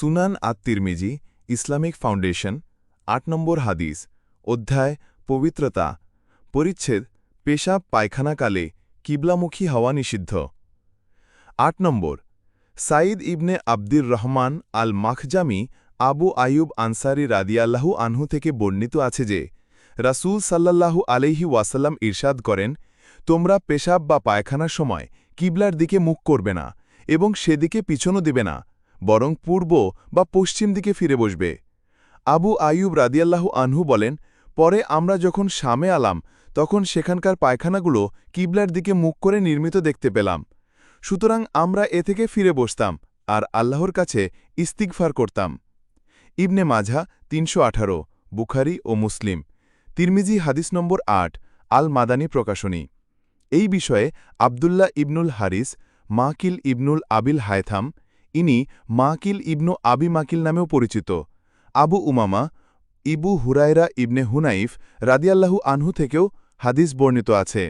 সুনান আত তিরমিজি, ইসলামিক ফাউন্ডেশন, আট নম্বর হাদিস, অধ্যায়, পবিত্রতা, পরিচ্ছেদ, পেশাব পায়খানাকালে কিবলামুখী হওয়া নিষিদ্ধ। আট নম্বর, সাঈদ ইবনে আব্দির রহমান আল মাখজামি আবু আয়ুব আনসারি রাদিয়াল্লাহু আনহু থেকে বর্ণিত আছে যে, রাসূল সাল্লাল্লাহু আলাইহি ওয়াসাল্লাম ইরশাদ করেন, তোমরা পেশাব বা পায়খানার সময় কিবলার দিকে মুখ করবে না এবং সেদিকে পিছনও দিবে না বরং পূর্ব বা পশ্চিম দিকে ফিরে বসবে। আবু আয়ুব রাদিয়াল্লাহু আনহু বলেন, পরে আমরা যখন শামে আলাম, তখন সেখানকার পায়খানাগুলো কিবলার দিকে মুখ করে নির্মিত দেখতে পেলাম। সুতরাং আমরা এ থেকে ফিরে বসতাম আর আল্লাহর কাছে ইস্তিগফার করতাম। ইবনে মাঝা তিনশো আঠারো, বুখারি ও মুসলিম। তিরমিজি হাদিস নম্বর আট আল মাদানী প্রকাশনী। এই বিষয়ে আবদুল্লাহ ইবনুল হারিস, মাকিল ইবনুল আবিল হায়থাম ইনি মাকিল ইবনু আবি মাকিল নামেও পরিচিত। আবু উমামা, ইবু হুরায়রা ইবনে হুনাইফ রাদিয়াল্লাহু আনহু থেকেও হাদিস বর্ণিত আছে।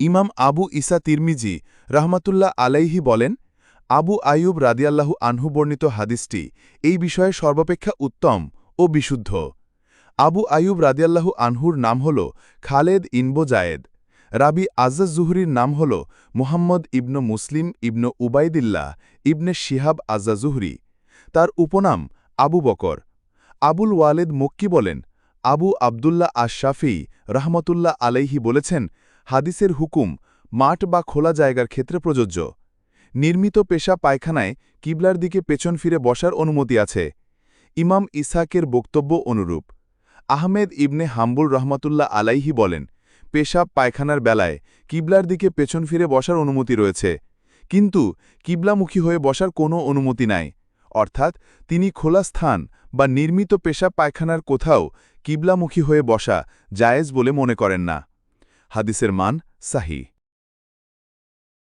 ইমাম আবু ইসা তিরমিজি রহমাতুল্লাহ আলাইহি বলেন, আবু আয়ুব রাদিয়াল্লাহু আনহু বর্ণিত হাদিসটি এই বিষয়ে সর্বাপেক্ষা উত্তম ও বিশুদ্ধ। আবু আয়ুব রাদিয়াল্লাহু আনহুর নাম হল খালেদ ইনবো জায়েদ। রাবি আজ্জাজ জুহরির নাম হল মুহাম্মদ ইবনু মুসলিম ইবনু উবাইদিল্লাহ ইবনে শিহাব আজ্জা জুহরি। তার উপনাম আবু বকর। আবুল ওয়ালেদ মক্কি বলেন, আবু আবদুল্লাহ আশাফি রহমতুল্লাহ আলাইহি বলেছেন, হাদিসের হুকুম মাঠ বা খোলা জায়গার ক্ষেত্রে প্রযোজ্য। নির্মিত পেশা পায়খানায় কিবলার দিকে পেছন ফিরে বসার অনুমতি আছে। ইমাম ইসাকের বক্তব্য অনুরূপ। আহমেদ ইবনে হাম্বুল রহমতুল্লাহ আলাইহি বলেন পেশাব পায়খানার বেলায় কিবলার দিকে পেছন ফিরে বসার অনুমতি রয়েছে। কিন্তু কিবলামুখী হয়ে বসার কোনো অনুমতি নাই। অর্থাৎ তিনি খোলা স্থান বা নির্মিত পেশাব পায়খানার কোথাও কিবলামুখী হয়ে বসা জায়েজ বলে মনে করেন না। হাদিসের মান সাহি।